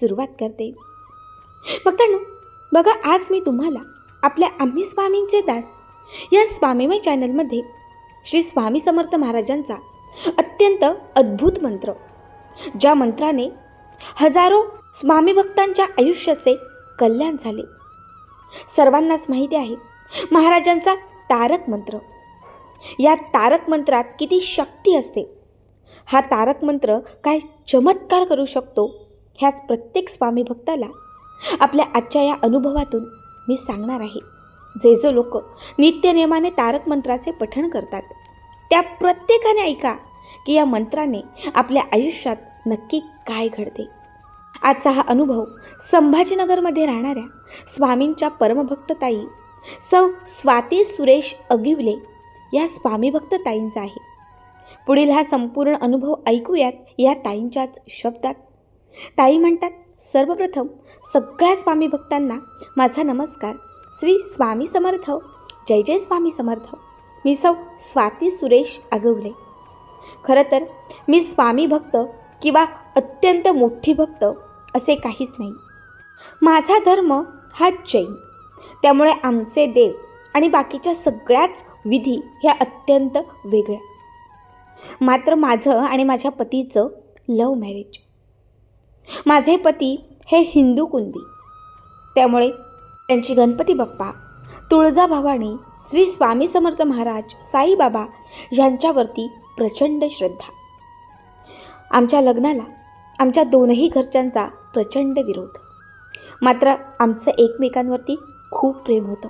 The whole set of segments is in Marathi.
सुरुवात करते. बघतानो बघा आज मी तुम्हाला आपल्या आम्ही स्वामींचे दास या स्वामीमय चॅनलमध्ये श्री स्वामी समर्थ महाराजांचा अत्यंत अद्भुत मंत्र ज्या मंत्राने हजारो स्वामी भक्तांच्या आयुष्याचे कल्याण झाले. सर्वांनाच माहिती आहे महाराजांचा तारक मंत्र. या तारक मंत्रात किती शक्ती असते. हा तारक मंत्र काय चमत्कार करू शकतो? ह्याच प्रत्येक स्वामी भक्ताला आपल्या आजच्या या अनुभवातून मी सांगणार आहे. जे जो लोक नित्यनियमाने तारक मंत्राचे पठण करतात त्या प्रत्येकाने ऐका की या मंत्राने आपल्या आयुष्यात नक्की काय घडते. आजचा हा अनुभव संभाजीनगरमध्ये राहणाऱ्या स्वामींच्या परमभक्तताई सौ. स्वाती सुरेश अगिवले या स्वामीभक्तताईंचा आहे. पुढील हा संपूर्ण अनुभव ऐकूयात या ताईंच्याच शब्दात. ताई म्हणतात सर्वप्रथम सगळ्या स्वामी भक्तांना माझा नमस्कार. श्री स्वामी समर्थ. जय जय स्वामी समर्थ. मी सौ स्वाती सुरेश आगवले. खरं तर मी स्वामी भक्त किंवा अत्यंत मोठी भक्त असे काहीच नाही. माझा धर्म हा जैन. त्यामुळे आमचे देव आणि बाकीच्या सगळ्याच विधी ह्या अत्यंत वेगळ्या. मात्र माझं आणि माझ्या पतीचं लव मॅरेज माझे पती हे हिंदू कुणबी. त्यामुळे त्यांची गणपती बाप्पा तुळजाभवानी श्री स्वामी समर्थ महाराज साईबाबा यांच्यावरती प्रचंड श्रद्धा. आमच्या लग्नाला आमच्या दोनही घरच्यांचा प्रचंड विरोध. मात्र आमचं एकमेकांवरती खूप प्रेम होतं.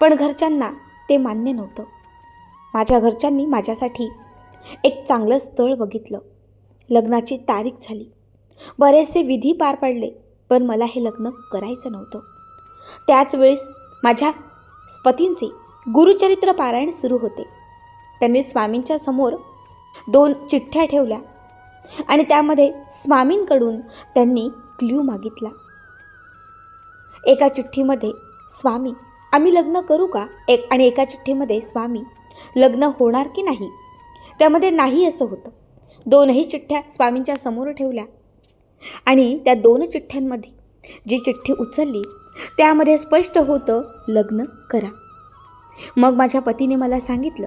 पण घरच्यांना ते मान्य नव्हतं. माझ्या घरच्यांनी माझ्यासाठी एक चांगलं स्थळ बघितलं. लग्नाची तारीख झाली. बरेचसे विधी पार पडले पण मला हे लग्न करायचं नव्हतं. त्याचवेळेस माझ्या पतींचे गुरुचरित्र पारायण सुरू होते. त्यांनी स्वामींच्या समोर दोन चिठ्ठ्या ठेवल्या आणि त्यामध्ये स्वामींकडून त्यांनी क्ल्यू मागितला. एका चिठ्ठीमध्ये स्वामी आम्ही लग्न करू का? एक आणि एका चिठ्ठीमध्ये स्वामी लग्न होणार की नाही? त्यामध्ये नाही असं होतं. दोनही चिठ्ठ्या स्वामींच्या समोर ठेवल्या. आणि त्या दोन चिठ्ठ्यांमध्ये जी चिठ्ठी उचलली त्यामध्ये स्पष्ट होतं लग्न करा. मग माझ्या पतीने मला सांगितलं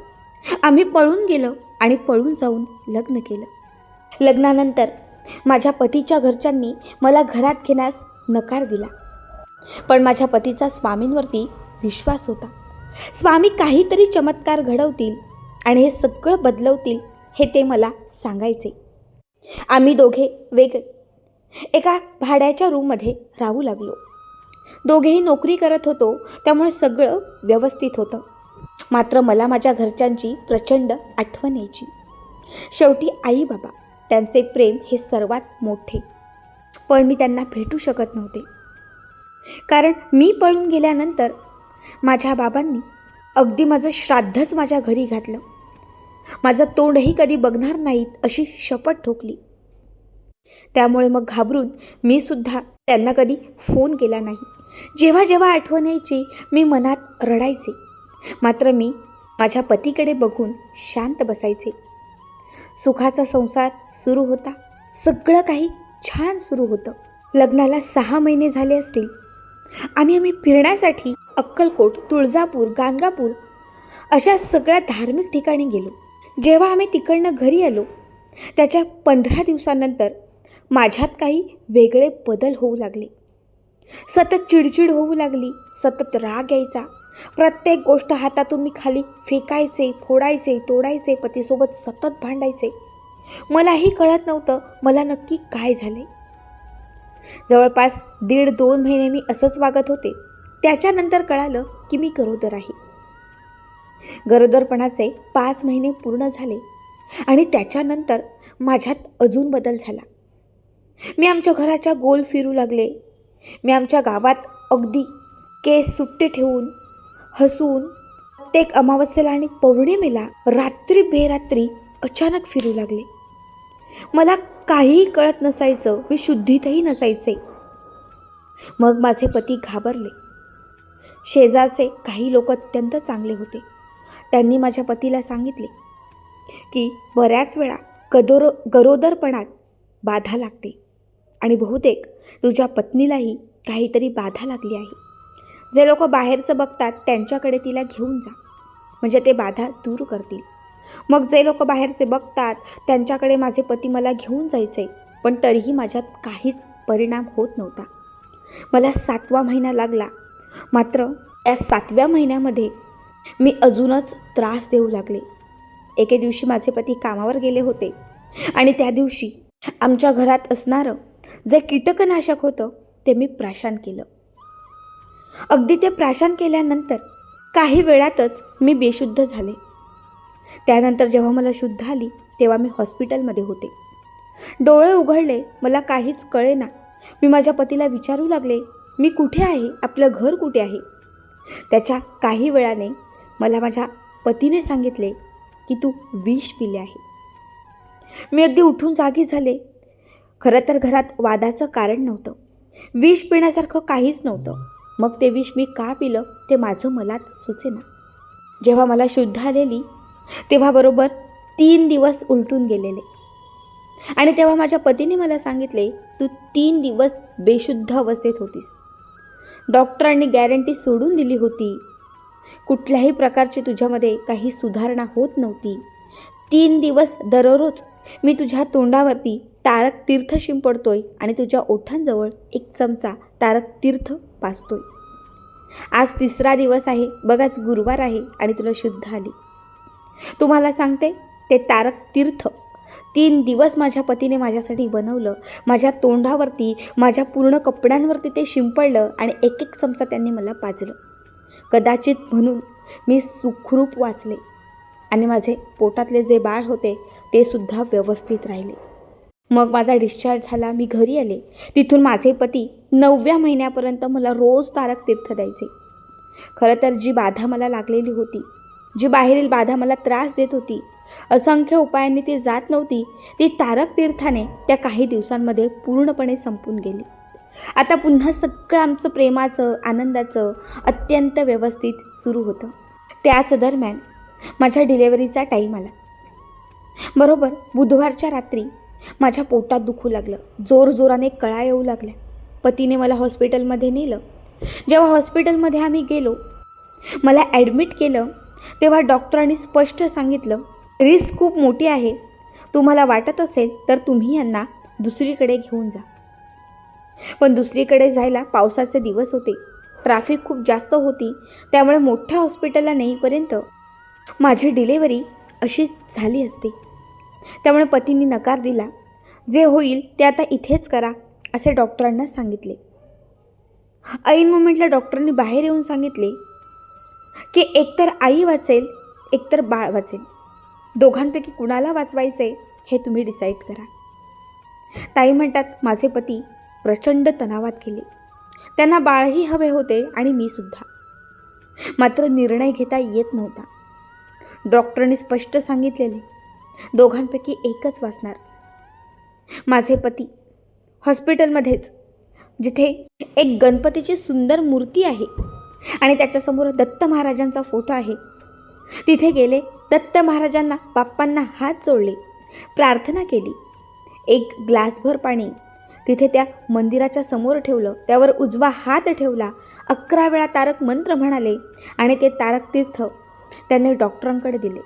आम्ही पळून गेलो आणि पळून जाऊन लग्न केलं. लग्नानंतर माझ्या पतीच्या घरच्यांनी मला घरात घेण्यास नकार दिला. पण माझ्या पतीचा स्वामींवरती विश्वास होता. स्वामी काहीतरी चमत्कार घडवतील आणि हे सगळं बदलवतील हे ते मला सांगायचे. आम्ही दोघे वेगळे एका भाड्याच्या रूममध्ये राहू लागलो. दोघेही नोकरी करत होतो त्यामुळे सगळं व्यवस्थित होतं. मात्र मला माझ्या घरच्यांची प्रचंड आठवण यायची. शेवटी आई बाबा त्यांचे प्रेम हे सर्वात मोठे. पण मी त्यांना भेटू शकत नव्हते. कारण मी पळून गेल्यानंतर माझ्या बाबांनी अगदी माझं श्राद्धच माझ्या घरी घातलं. माझं तोंडही कधी बघणार नाहीत अशी शपथ ठोकली. त्यामुळे मग घाबरून मी सुद्धा त्यांना कधी फोन केला नाही. जेव्हा जेव्हा आठवण यायची मी मनात रडायचे. मात्र मी माझ्या पतीकडे बघून शांत बसायचे. सुखाचा संसार सुरू होता. सगळं काही छान सुरू होतं. लग्नाला सहा महिने झाले असतील. आणि आम्ही फिरण्यासाठी अक्कलकोट तुळजापूर गाणगापूर अशा सगळ्या धार्मिक ठिकाणी गेलो. जेव्हा आम्ही तिकडनं घरी आलो त्याच्या पंधरा दिवसानंतर माझ्यात काही वेगळे बदल होऊ लागले. सतत चिडचिड होऊ लागली सतत राग यायचा. प्रत्येक गोष्ट हातातून मी खाली फेकायचे फोडायचे तोडायचे पतीसोबत सतत भांडायचे. मलाही कळत नव्हतं मला नक्की काय झाले जवळपास दीड दोन महिने मी असंच वागत होते. त्याच्यानंतर कळालं की मी गरोदर आहे. गरोदरपणाचे पाच महिने पूर्ण झाले आणि त्याच्यानंतर माझ्यात अजून बदल झाला. मी आमच्या घराच्या गोल फिरू लागले. मी आमच्या गावात अगदी केस सुट्टे ठेवून हसून प्रत्येक अमावस्येला आणि पौर्णिमेला रात्री बेरात्री अचानक फिरू लागले. मला काहीही कळत नसायचं मी शुद्धीतही नसायचे. मग माझे पती घाबरले. शेजारचे काही लोक अत्यंत चांगले होते. त्यांनी माझ्या पतीला सांगितले की बऱ्याच वेळा गदोर गरोदरपणात बाधा लागते. आणि बहुतेक तुझ्या पत्नीलाही काहीतरी बाधा लागली आहे. जे लोक बाहेरचं बघतात त्यांच्याकडे तिला घेऊन जा. म्हणजे ते बाधा दूर करतील. मग जे लोक बाहेरचे बघतात त्यांच्याकडे माझे पती मला घेऊन जायचे पण तरीही माझ्यात काहीच परिणाम होत नव्हता. मला सातवा महिना लागला. मात्र या सातव्या महिन्यामध्ये मी अजूनच त्रास देऊ लागले. एके दिवशी माझे पती कामावर गेले होते आणि त्या दिवशी आमच्या घरात असणारं जे कीटकनाशक होतं ते मी प्राशान केलं. अगदी ते प्राशान केल्यानंतर काही वेळातच मी बेशुद्ध झाले. त्यानंतर जेव्हा मला शुद्ध आली तेव्हा मी हॉस्पिटलमध्ये होते. डोळे उघडले मला काहीच कळेना. मी माझ्या पतीला विचारू लागले मी कुठे आहे? आपलं घर कुठे आहे? त्याच्या काही वेळाने मला माझ्या पतीने सांगितले की तू विष पिले आहे. मी अगदी उठून जागी झाले. खरं तर घरात वादाचं कारण नव्हतं. विष पिण्यासारखं काहीच नव्हतं. मग ते विष मी का पिलं ते माझं मलाच सुचेना. जेव्हा मला शुद्ध आलेली तेव्हा बरोबर तीन दिवस उलटून गेलेले. आणि तेव्हा माझ्या पतीने मला सांगितले तू तीन दिवस बेशुद्ध अवस्थेत होतीस. डॉक्टरांनी गॅरंटी सोडून दिली होती. कुठल्याही प्रकारची तुझ्यामध्ये काही सुधारणा होत नव्हती. तीन दिवस दररोज मी तुझ्या तोंडावरती तारक तीर्थ शिंपडतोय आणि तुझ्या ओठांजवळ एक चमचा तारक तीर्थ पाचतोय. आज तिसरा दिवस आहे. बघाच गुरुवार आहे आणि तुला शुद्ध आली. तुम्हाला सांगते ते तारक तीर्थ तीन दिवस माझ्या पतीने माझ्यासाठी बनवलं. माझ्या तोंडावरती माझ्या पूर्ण कपड्यांवरती ते शिंपडलं आणि एक एक चमचा त्यांनी मला पाजलं. कदाचित म्हणून मी सुखरूप वाचले आणि माझे पोटातले जे बाळ होते ते सुद्धा व्यवस्थित राहिले. मग माझा डिस्चार्ज झाला मी घरी आले. तिथून माझे पती नवव्या महिन्यापर्यंत मला रोज तारक तीर्थ द्यायचे. खरं तर जी बाधा मला लागलेली होती जी बाहेरील बाधा मला त्रास देत होती असंख्य उपायांनी ती जात नव्हती ती तारक तीर्थाने त्या काही दिवसांमध्ये पूर्णपणे संपून गेली. आता पुन्हा सगळं आमचं प्रेमाचं आनंदाचं अत्यंत व्यवस्थित सुरू होतं. त्याच दरम्यान माझ्या डिलेवरीचा टाईम आला. बरोबर बुधवारच्या रात्री माझ्या पोटात दुखू लागलं. जोरजोराने कळा येऊ लागल्या. पतीने मला हॉस्पिटलमध्ये नेलं. जेव्हा हॉस्पिटलमध्ये आम्ही गेलो मला ॲडमिट केलं तेव्हा डॉक्टरांनी स्पष्ट सांगितलं रिस्क खूप मोठी आहे. तुम्हाला वाटत असेल तर तुम्ही यांना दुसरीकडे घेऊन जा. पण दुसरीकडे जायला पावसाचे दिवस होते. ट्रॅफिक खूप जास्त होती. त्यामुळे मोठ्या हॉस्पिटलला नेईपर्यंत माझी डिलेवरी अशीच झाली असती. त्यामुळे पतींनी नकार दिला. जे होईल ते आता इथेच करा असे डॉक्टरांना सांगितले. ऐन मोमेंटला डॉक्टरांनी बाहेर येऊन सांगितले की एकतर आई वाचेल एकतर बाळ वाचेल. दोघांपैकी कुणाला वाचवायचे हे तुम्ही डिसाईड करा. ताई म्हणतात माझे पती प्रचंड तणावात गेले. त्यांना बाळही हवे होते आणि मी सुद्धा. मात्र निर्णय घेता येत नव्हता. डॉक्टरांनी स्पष्ट सांगितलेले दोघांपैकी एकच वाचणार. माझे पती हॉस्पिटलमध्येच जिथे एक गणपतीची सुंदर मूर्ती आहे आणि त्याच्यासमोर दत्त महाराजांचा फोटो आहे. तिथे गेले दत्त महाराजांना बाप्पांना हात जोडले प्रार्थना केली. एक ग्लासभर पाणी तिथे त्या मंदिराच्या समोर ठेवलं त्यावर उजवा हात ठेवला. अकरा वेळा तारक मंत्र म्हणाले आणि ते तारक तीर्थ त्यांनी डॉक्टरांकडे दिले.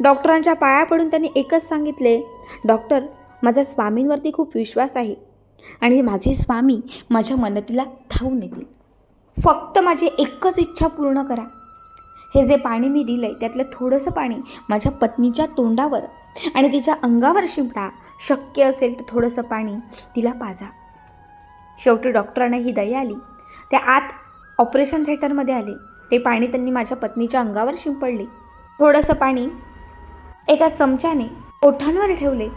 डॉक्टरांच्या पाया पडून त्यांनी एकच सांगितले डॉक्टर माझा स्वामींवरती खूप विश्वास आहे आणि माझे स्वामी माझ्या मदतीला धावून येतील. फक्त माझी एकच इच्छा पूर्ण करा. हे जे पाणी मी दिलं आहे त्यातलं थोडंसं पाणी माझ्या पत्नीच्या तोंडावर आणि तिच्या अंगावर शिंपडा. शक्य असेल तर थोडंसं पाणी तिला पाजा. शेवटी डॉक्टरांना ही दया आली. त्या आत ऑपरेशन थिएटरमध्ये आले. ते पाणी त्यांनी माझ्या पत्नीच्या अंगावर शिंपडले. थोडंसं पाणी एका चमच्याने ओठांवर ठेवले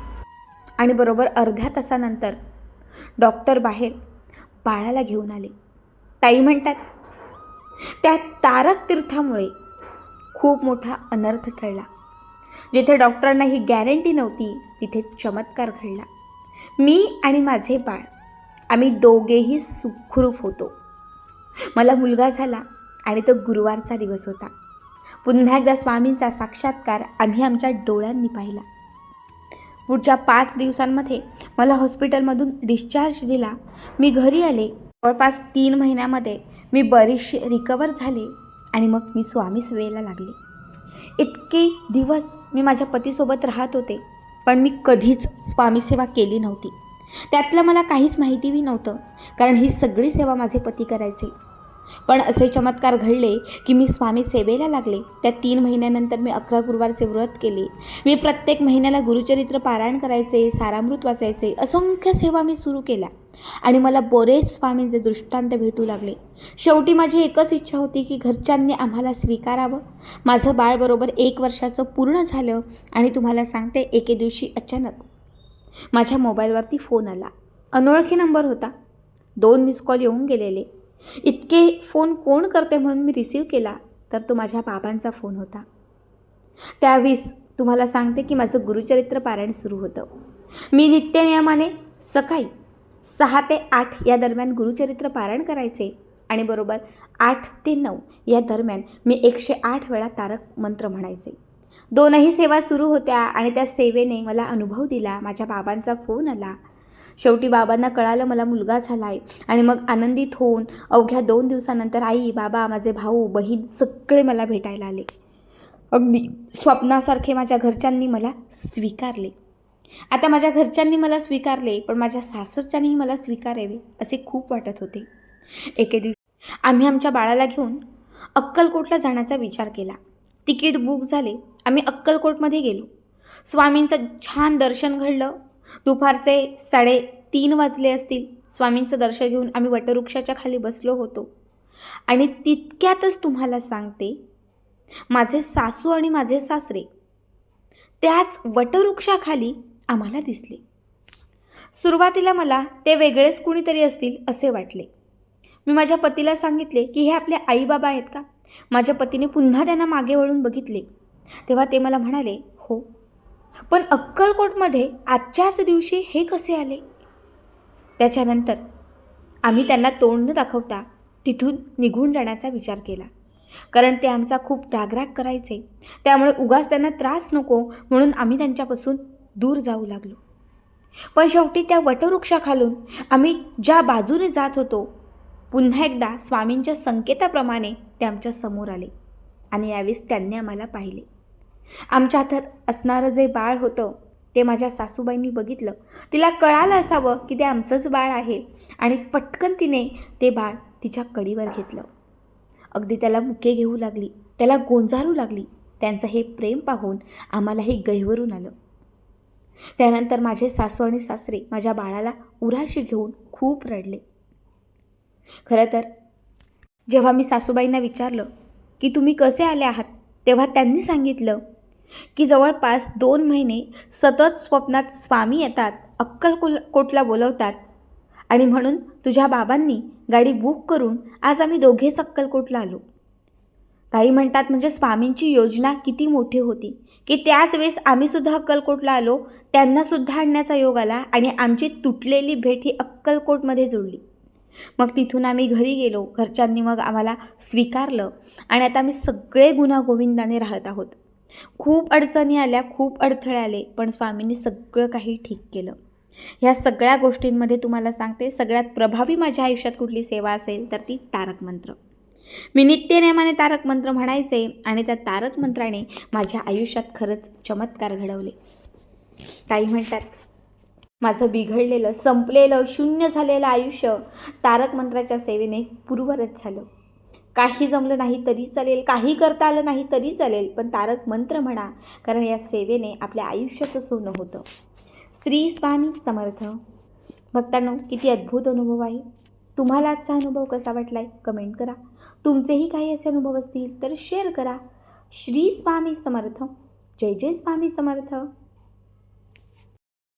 आणि बरोबर अर्ध्या तासानंतर डॉक्टर बाहेर बाळाला घेऊन आले. ताई म्हणतात त्या तारक तीर्थामुळे खूप मोठा अनर्थ ठरला जिथे डॉक्टरांना ही गॅरंटी नव्हती तिथे चमत्कार घडला. मी आणि माझे बाळ आम्ही दोघेही सुखरूप होतो. मला मुलगा झाला आणि तो गुरुवारचा दिवस होता. पुन्हा एकदा स्वामींचा साक्षात्कार आम्ही आमच्या डोळ्यांनी पाहिला. पुढच्या पाच दिवसांमध्ये मला हॉस्पिटलमधून डिस्चार्ज दिला. मी घरी आले. जवळपास तीन महिन्यामध्ये मी बरीचशी रिकवर झाले आणि मग मी स्वामी सेवेला लागले. इतके दिवस मी माझ्या पतीसोबत राहत होते पण मी कधीच स्वामी सेवा केली नव्हती. त्यातलं मला काहीच माहितीही नव्हतं कारण ही सगळी सेवा माझे पती करायचे. पण असे चमत्कार घडले की मी स्वामी सेवेला लागले. त्या तीन महिन्यानंतर मी अकरा गुरुवारचे व्रत केले. मी प्रत्येक महिन्याला गुरुचरित्र पारायण करायचे सारामृत वाचायचे असंख्य सेवा मी सुरू केल्या. आणि मला बरेच स्वामींचे दृष्टांत भेटू लागले. शेवटी माझी एकच इच्छा होती की घरच्यांनी आम्हाला स्वीकारावं. माझं बाळ बरोबर एक वर्षाचं पूर्ण झालं आणि तुम्हाला सांगते एके दिवशी अचानक माझ्या मोबाईलवरती फोन आला. अनोळखी नंबर होता. दोन मिस कॉल येऊन गेलेले. इतके फोन कोण करते म्हणून मी रिसीव केला तर तो माझ्या बाबांचा फोन होता. त्यावेळेस तुम्हाला सांगते की माझं गुरुचरित्र पारायण सुरू होतं. मी नित्यनियमाने सकाळी सहा ते आठ या दरम्यान गुरुचरित्र पारायण करायचे आणि बरोबर आठ ते नऊ या दरम्यान मी एकशे आठ वेळा तारक मंत्र म्हणायचे. दोनही सेवा सुरू होत्या आणि त्या सेवेने मला अनुभव दिला माझ्या बाबांचा फोन आला शेवटी बाबांना कळालं मला मुलगा झाला आहे आणि मग आनंदित होऊन अवघ्या दोन दिवसानंतर आई बाबा माझे भाऊ बहीण सगळे मला भेटायला आले. अगदी स्वप्नासारखे माझ्या घरच्यांनी मला स्वीकारले. आता माझ्या घरच्यांनी मला स्वीकारले पण माझ्या सासरच्यांनीही मला स्वीकारावे असे खूप वाटत होते. एके दिवशी आम्ही आमच्या बाळाला घेऊन अक्कलकोटला जाण्याचा विचार केला. तिकीट बुक झाले. आम्ही अक्कलकोटमध्ये गेलो. स्वामींचं छान दर्शन घडलं. दुपारचे साडे तीन वाजले असतील. स्वामींचं दर्शन घेऊन आम्ही वटवृक्षाच्या खाली बसलो होतो. आणि तितक्यातच तुम्हाला सांगते माझे सासू आणि माझे सासरे त्याच वटवृक्षाखाली आम्हाला दिसले. सुरुवातीला मला ते वेगळेच कुणीतरी असतील असे वाटले. मी माझ्या पतीला सांगितले की हे आपले आईबाबा आहेत का? माझ्या पतीने पुन्हा त्यांना मागे वळून बघितले. तेव्हा ते मला म्हणाले हो पण अक्कलकोटमध्ये आजच्याच दिवशी हे कसे आले? त्याच्यानंतर आम्ही त्यांना तोंड न दाखवता तिथून निघून जाण्याचा विचार केला. कारण ते आमचा खूप रागराग करायचे. त्यामुळे उगाच त्यांना त्रास नको म्हणून आम्ही त्यांच्यापासून दूर जाऊ लागलो. पण शेवटी त्या वटवृक्षाखालून आम्ही ज्या बाजूने जात होतो पुन्हा एकदा स्वामींच्या संकेताप्रमाणे ते आमच्यासमोर आले आणि यावेळेस त्यांनी आम्हाला पाहिले. आमच्या हातात असणारं जे बाळ होतं ते माझ्या सासूबाईंनी बघितलं. तिला कळालं असावं की ते आमचंच बाळ आहे आणि पटकन तिने ते बाळ तिच्या कडीवर घेतलं. अगदी त्याला मुके घेऊ लागली त्याला गोंजारू लागली त्यांचं हे प्रेम पाहून आम्हालाही गहिवरून आलं. त्यानंतर माझे सासू आणि सासरे माझ्या बाळाला उराशी घेऊन खूप रडले. खरं तर जेव्हा मी सासूबाईंना विचारलं की तुम्ही कसे आले आहात तेव्हा त्यांनी सांगितलं की जवळपास दोन महिने सतत स्वप्नात स्वामी येतात अक्कलकोल कोटला बोलवतात. आणि म्हणून तुझ्या बाबांनी गाडी बुक करून आज आम्ही दोघेच अक्कलकोटला आलो. ताई म्हणतात म्हणजे स्वामींची योजना किती मोठी होती की त्याच वेळेस आम्हीसुद्धा अक्कलकोटला आलो त्यांनासुद्धा आणण्याचा योग आला आणि आमची तुटलेली भेट ही अक्कलकोटमध्ये जोडली. मग तिथून आम्ही घरी गेलो घरच्यांनी मग आम्हाला स्वीकारलं आणि आता आम्ही सगळे गुन्हा गोविंदाने राहत आहोत. खूप अडचणी आल्या खूप अडथळे आले पण स्वामींनी सगळं काही ठीक केलं. ह्या सगळ्या गोष्टींमध्ये तुम्हाला सांगते सगळ्यात प्रभावी माझ्या आयुष्यात कुठली सेवा असेल तर ती तारक मंत्र. मी नित्यनेमाने तारक मंत्र म्हणायचे आणि त्या तारक मंत्राने माझ्या आयुष्यात खरंच चमत्कार घडवले. ताई म्हणतात माझं बिघडलेलं संपलेलं शून्य झालेलं आयुष्य तारक मंत्राच्या सेवेने पूर्वरच झालं. काही जमलं नाही तरी चालेल काही करता आलं नाही तरी चालेल. पण तारक मंत्र म्हणा कारण या सेवेने आपल्या आयुष्याचं सोनं होतं. श्री स्वामी समर्थ. भक्तांनो किती अद्भुत अनुभव आहे. तुम्हाला आजचा अनुभव कसा वाटला आहे कमेंट करा. तुमचेही काही असे अनुभव असतील तर शेअर करा. श्री स्वामी समर्थ. जय जय स्वामी समर्थ.